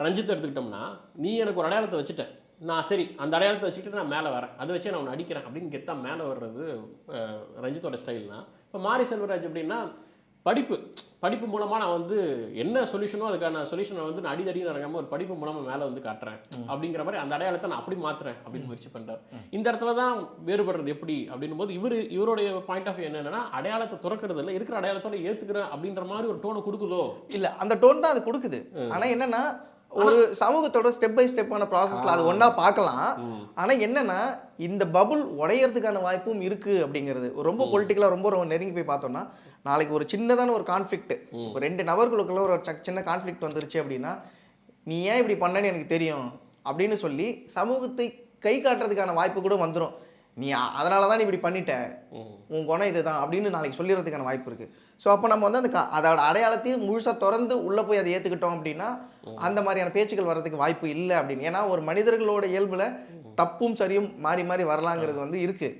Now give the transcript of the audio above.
ரஞ்சித் எடுத்துக்கிட்டோம்னா நீ எனக்கு ஒரு அடையாளத்தை வச்சுட்ட. நான் சரி அந்த அடையாளத்தை வச்சுக்கிட்டு நான் மேலே வரேன். அதை வச்சு நான் உன்னை அடிக்கிறேன் அப்படின்னு கெத்தா மேலே வர்றது ரஞ்சித்தோட ஸ்டைல்னா இப்போ மாரி செல்வராஜ் அப்படின்னா படிப்பு படிப்பு மூலமாக நான் வந்து என்ன சொல்யூஷனோ அதுக்கான சொல்யூஷனை வந்து நான் அடிதடி இறங்காம ஒரு படிப்பு மூலமாக மேலே வந்து காட்டுறேன் அப்படிங்கிற மாதிரி அந்த அடையாளத்தை நான் அப்படி மாத்துறேன் அப்படின்னு முயற்சி பண்ணுறாரு இந்த இடத்துல தான் வேறுபடுறது எப்படி அப்படின்னும் போது இவர் இவருடைய பாயிண்ட் ஆஃப் என்னன்னா அடையாளத்தை துறக்கிறது இல்லை இருக்கிற அடையாளத்தோட ஏற்றுக்கிறேன் அப்படின்ற மாதிரி ஒரு டோனை கொடுக்குதோ? இல்ல அந்த டோன் தான் அது கொடுக்குது. ஆனா என்னன்னா ஒரு சமூகத்தோட ஸ்டெப் பை ஸ்டெப்பான ப்ராசஸ்ல அது ஒண்ணா பார்க்கலாம். ஆனா என்னன்னா இந்த பபுள் உடையறதுக்கான வாய்ப்பும் இருக்கு அப்படிங்கிறது. ரொம்ப பொலிட்டிக்கலா ரொம்ப ரொம்ப நெருங்கி போய் பார்த்தோம்னா நாளைக்கு ஒரு சின்னதான ஒரு கான்ஃப்ளிக்ட் ஒரு ரெண்டு நபர்களுக்குள்ள ஒரு சின்ன கான்ஃப்ளிக்ட் வந்துருச்சு அப்படின்னா நீ ஏன் இப்படி பண்ணேன்னு எனக்கு தெரியும் அப்படின்னு சொல்லி சமூகத்தை கை காட்டுறதுக்கான வாய்ப்பு கூட வந்துடும் நீ அதனால தான் நீ இப்படி பண்ணிட்ட. உன் குணம் இதுதான் அப்படின்னு நாளைக்கு சொல்லிடுறதுக்கான வாய்ப்பு இருக்கு. ஸோ அப்போ நம்ம வந்து அந்த அதோட அடையாளத்தையும் முழுசாக திறந்து உள்ளே போய் அதை ஏற்றுக்கிட்டோம் அப்படின்னா அந்த மாதிரியான பேச்சுக்கள் வர்றதுக்கு வாய்ப்பு இல்லை அப்படின்னு. ஏன்னா ஒரு மனிதர்களோட இயல்புல தப்பும் சரியும் மாறி மாறி வரலாங்கிறது வந்து இருக்கு.